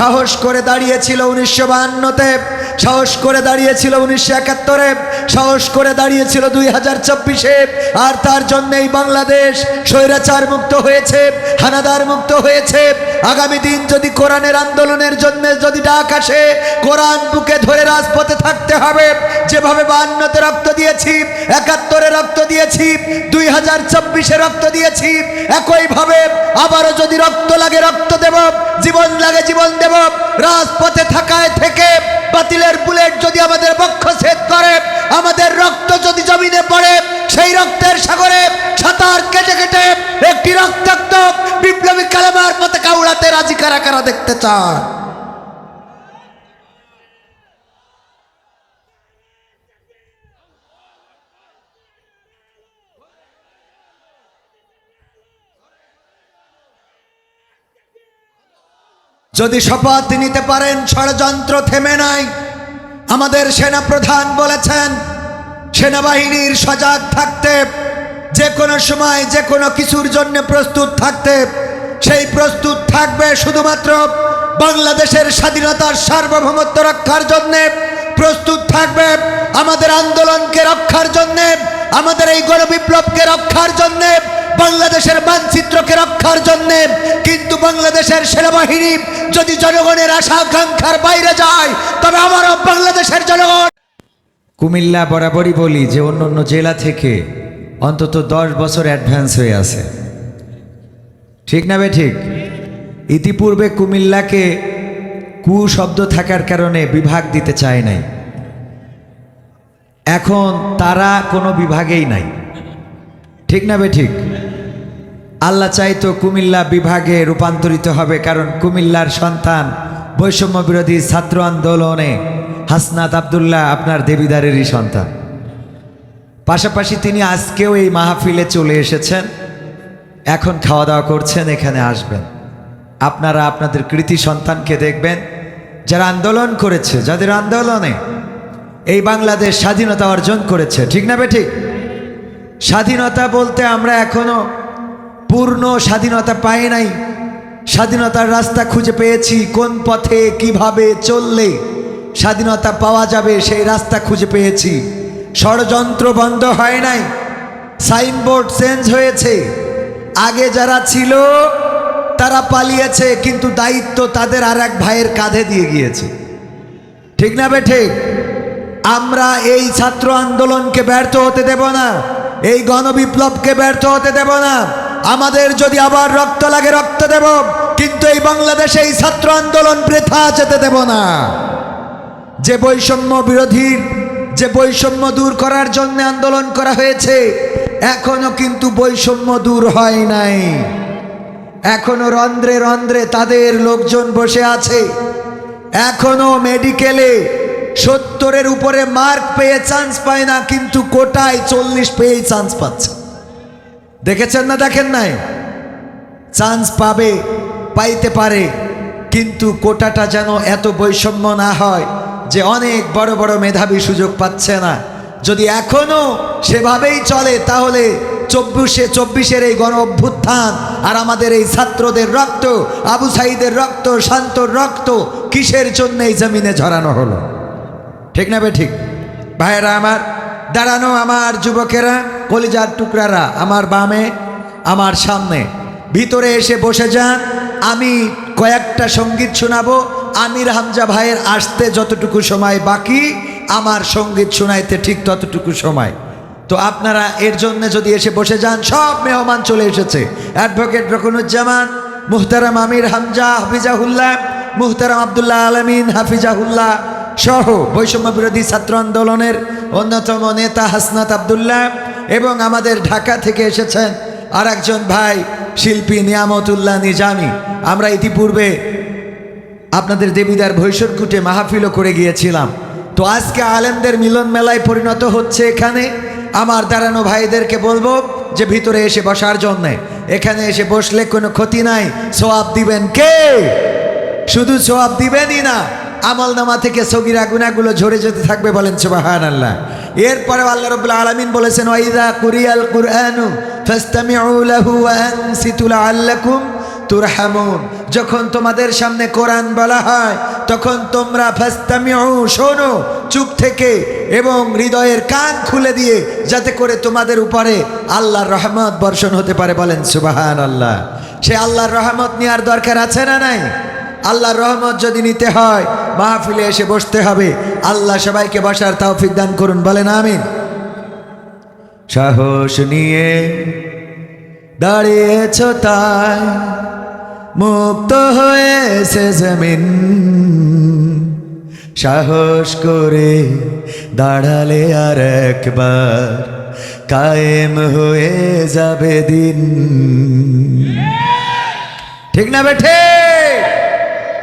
সাহস করে দাঁড়িয়েছিল উনিশশো বাহান্নতে, সাহস করে দাঁড়িয়েছিল উনিশশো একাত্তরে, সাহস করে দাঁড়িয়েছিল দুই হাজার চব্বিশে। আর তার জন্যই বাংলাদেশ স্বৈরাচার মুক্ত হয়েছে, হানাদার মুক্ত হয়েছে। আগামী দিন যদি কোরআনের আন্দোলনের জন্য যদি ডাক আসে, কোরআন বুকে ধরে রাজপথে থাকতে হবে। যেভাবে বাহান্নতে রক্ত দিয়েছি, একাত্তরে রক্ত দিয়েছি, দুই হাজার চব্বিশে রক্ত দিয়েছি, একইভাবে আবারও যদি রক্ত লাগে রক্ত দেব, জীবন লাগে জীবন দেব। রাজপথে থাকায় থেকে বাতিলের বুলেট যদি আমাদের বক্ষ ছেদ করে, আমাদের রক্ত যদি জমিনে পড়ে, সেই রক্তের সাগরে সাঁতার কেটে কেটে একটি রক্তাক্ত বিপ্লবী কালামার পতাকা উড়াতে রাজি কারা কারা দেখতে চায় যদি শপথ নিতে পারেন, ষড়যন্ত্র থেমে নাই। আমাদের সেনা প্রধান বলেছেন, সেনাবাহিনীর সজাগ থাকতে, যে কোনো সময়, যে কোনো কিছুর জন্য প্রস্তুত থাকতে, সেই প্রস্তুত থাকবে শুধুমাত্র বাংলাদেশের স্বাধীনতার সার্বভৌমত্ব রক্ষার জন্য। প্রস্তুত থাকবে আমাদের আন্দোলনকে রক্ষার জন্য, আমাদের এই গণবিপ্লবকে রক্ষার জন্য। বাংলাদেশের মানচিত্রকে রক্ষার জন্য কিন্তু বাংলাদেশের সেনাবাহিনী যদি জনগণের আশা আকাঙ্ক্ষার বাইরে যায়, তবে আমারও বাংলাদেশের জনগণ। কুমিল্লা বরাবরই বলি যে অন্য অন্য জেলা থেকে অন্তত দশ বছর অ্যাডভান্স হয়ে আছে। ঠিক না বে ঠিক? ইতিপূর্বে কুমিল্লাকে কু শব্দ থাকার কারণে বিভাগ দিতে চায় নাই। এখন তারা কোনো বিভাগেই নাই। ঠিক না বে ঠিক? আল্লাহ চাইতো কুমিল্লা বিভাগে রূপান্তরিত হবে, কারণ কুমিল্লার সন্তান বৈষম্য বিরোধী ছাত্র আন্দোলনে হাসনাত আবদুল্লাহ আপনার দেবিদারেরই সন্তান। পাশাপাশি তিনি আজকেও এই মাহফিলে চলে এসেছেন। এখন খাওয়া দাওয়া করছেন, এখানে আসবেন। আপনারা আপনাদের কৃতি সন্তানকে দেখবেন, যারা আন্দোলন করেছে, যাদের আন্দোলনে এই বাংলাদেশ স্বাধীনতা অর্জন করেছে। ঠিক না বে ঠিক? স্বাধীনতা বলতে আমরা এখনও পূর্ণ স্বাধীনতা পায় নাই। স্বাধীনতার রাস্তা খুঁজে পেয়েছি, কোন পথে, কীভাবে চললে স্বাধীনতা পাওয়া যাবে সেই রাস্তা খুঁজে পেয়েছি। ষড়যন্ত্র বন্ধ হয় নাই, সাইনবোর্ড চেঞ্জ হয়েছে। আগে যারা ছিল, তারা পালিয়েছে, কিন্তু দায়িত্ব তাদের আর এক ভাইয়ের কাঁধে দিয়ে গিয়েছে। ঠিক না বেঠে আমরা এই ছাত্র আন্দোলনকে ব্যর্থ হতে দেব না, এই গণবিপ্লবকে ব্যর্থ হতে দেব না। আমাদের যদি আবার রক্ত লাগে, রক্ত দেব। কিন্তু এই বাংলাদেশে এই ছাত্র আন্দোলন বৃথা যেতে দেব না। যে বৈষম্য বিরোধী, যে বৈষম্য দূর করার জন্য আন্দোলন করা হয়েছে, এখনও কিন্তু বৈষম্য দূর হয় নাই। এখনও রন্ধ্রে রন্ধ্রে তাদের লোকজন বসে আছে। এখনও মেডিকেলে সত্তরের উপরে মার্ক পেয়ে চান্স পায় না, কিন্তু কোটায় চল্লিশ পেয়েই চান্স পাচ্ছে। দেখেছেন না দেখেন নাই? চান্স পাবে, পাইতে পারে, কিন্তু কোটাটা যেন এত বৈষম্য না হয় যে অনেক বড় বড় মেধাবী সুযোগ পাচ্ছে না। যদি এখনও সেভাবেই চলে, তাহলে চব্বিশে, চব্বিশের এই গণ অভ্যুত্থান আর আমাদের এই ছাত্রদের রক্ত, আবু সাইদের রক্ত, শান্তর রক্ত, কিসের জন্য এই জমিনে ঝরানো হলো? ঠিক না বে ঠিক? ভাইয়েরা আমার, দাঁড়ানো আমার যুবকেরা কলিজার টুকরারা আমার বামে, আমার সামনে। ভিতরে এসে বসে যান। আমি কয়েকটা সংগীত শোনাবো। আমির হামজা ভাইয়ের আসতে যতটুকু সময় বাকি, আমার সংগীত শোনাইতে ঠিক ততটুকু সময়। তো আপনারা এর জন্য যদি এসে বসে যান, সব মেহমান চলে এসেছে। অ্যাডভোকেট রকুনুজ্জামান, মুহতারাম আমির হামজা, হাফিজাহুল্লাহ, মুহতারাম আবদুল্লাহ আলমিন, হাফিজাহুল্লাহ সহ বৈষম্য বিরোধী ছাত্র আন্দোলনের অন্যতম নেতা হাসনাত আবদুল্লাহ। এবং আমাদের ঢাকা থেকে এসেছেন আর একজন ভাই, শিল্পী নিয়ামতুল্লাহ নিজামি। আমরা ইতিপূর্বে আপনাদের দেবীদার ভৈশরকুটে মাহফিলও করে গিয়েছিলাম। তো আজকে আলেমদের মিলন মেলায় পরিণত হচ্ছে এখানে। আমার দাঁড়ানো ভাইদেরকে বলব যে ভিতরে এসে বসার জন্যে। এখানে এসে বসলে কোনো ক্ষতি নাই। সোয়াব দিবেন কে? শুধু সোয়াব দিবেনই না। আমল নামা থেকে সগিরা গুনাগুলো ঝরে যেতে থাকবে বলেন সুবাহান আল্লাহ এরপরে আল্লাহ রবুল্লা আলমিন বলেছেন ওয়াইদা কুরিয়াল কুরআনু যখন তোমাদের সামনে কোরআন বলা হয়, তখন তোমরা ফাস্তামিউ, শোনো চুপ থেকে এবং হৃদয়ের কান খুলে দিয়ে যাতে করে তোমাদের উপরে আল্লাহর রহমত বর্ষণ হতে পারে বলেন সুবাহান আল্লাহ সে আল্লাহর রহমত নেওয়ার দরকার আছে না নাই? আল্লাহর রহমত যদি নিতে হয়, মাহফিলে এসে বসতে হবে। আল্লাহ সবাইকে বসার তৌফিক দান করুন, বলেন আমিন। সাহস নিয়ে দাঁড়িয়েছ তাই, মুক্ত হয়েছে জমিন। সাহস করে দাঁড়ালে আর একবার কায়েম হয়ে যাবে দিন। ঠিক না বেঠে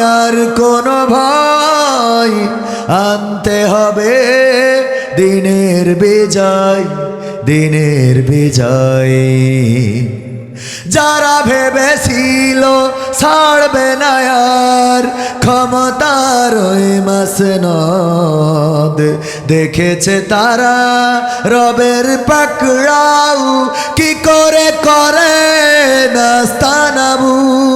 আর কোনো ভাই আনতে হবে। দিনের বিজয় দিনের বিজয়। যারা ভেবেছিল ছাড়বে না আর ক্ষমতার ওই মাসনদ। দেখেছে তারা রবের পাকড়াও, কি করে করে? নাস্তানাবুদ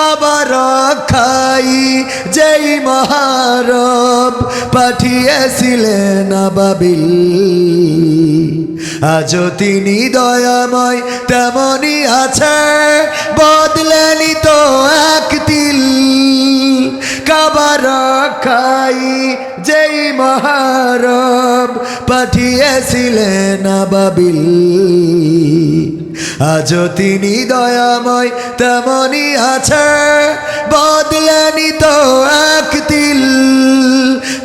কাবার খাই, যেই মহারব পাঠিয়েছিলেন আবাবিল। আজও তিনি দয়াময় তেমনই আছে, বদলেনি তো এক তিল। কাবার খাই, যেই মহারব পাঠিয়েছিলেন আবাবিল। আজও তিনি দয়াময় তেমনই আছে। বদলেনি তো এক তিল,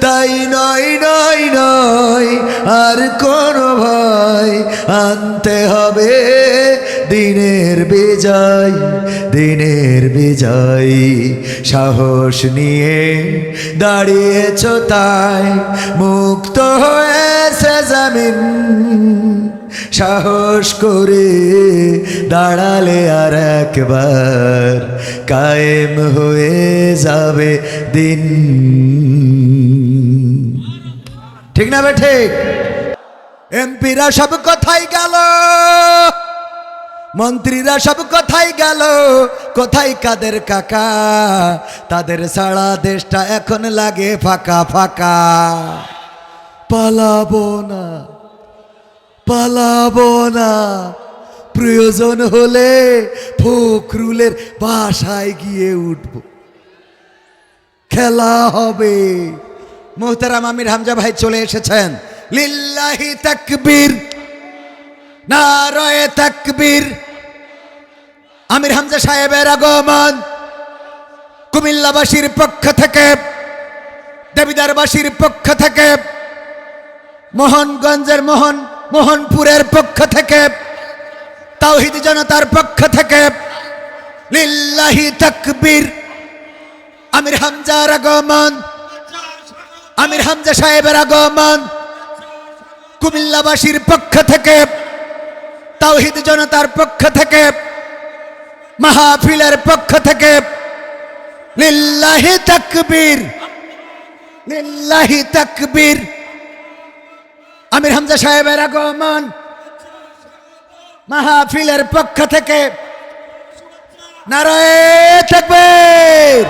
তাই নয় নয় নয়, আর কোন ভয় আনতে হবে। দিনের বিজয় দিনের বিজয়, সাহস নিয়ে দাঁড়িয়েছ তাই। মুক্ত হয়েছে জামিন। সাহস করে দাঁড়ালে আর একবার কায়েম হয়ে যাবে দিন। ঠিক না বেঠে এমপিরা সব কথাই গেল, মন্ত্রীরা সব কোথায় গেল কোথায় কাদের কাকা? তাদের সারা দেশটা এখন লাগে ফাঁকা ফাঁকা। পালাবো না। পালাবো না। প্রয়োজন হলে ফখরুলের বাসায় গিয়ে উঠব। খেলা হবে। মোহতারাম আমির হামজা ভাই চলে এসেছেন। লিল্লাহি তাকবীর। নারায়ে তাকবীর। আমির হামজা সাহেবের আগমন। কুমিল্লাবাসীর পক্ষ থেকে, দেবিদারবাসীর পক্ষ থেকে, মোহনগঞ্জের মোহন মোহনপুরের পক্ষ থেকে, তাওহিদ জনতার পক্ষ থেকে, লিল্লাহি তাকবীর। আমির হামজার আগমন, আমির হামজা সাহেবের আগমন, কুমিল্লাবাসীর পক্ষ থেকে, তাওহিদ জনতার পক্ষ থেকে, মাহফিলের পক্ষ থেকে, লিল্লাহি তাকবীর লিল্লাহি তাকবীর। আমির হামজা সাহেবের আগমন মাহফিলের পক্ষ থেকে নারায় তাকবীর।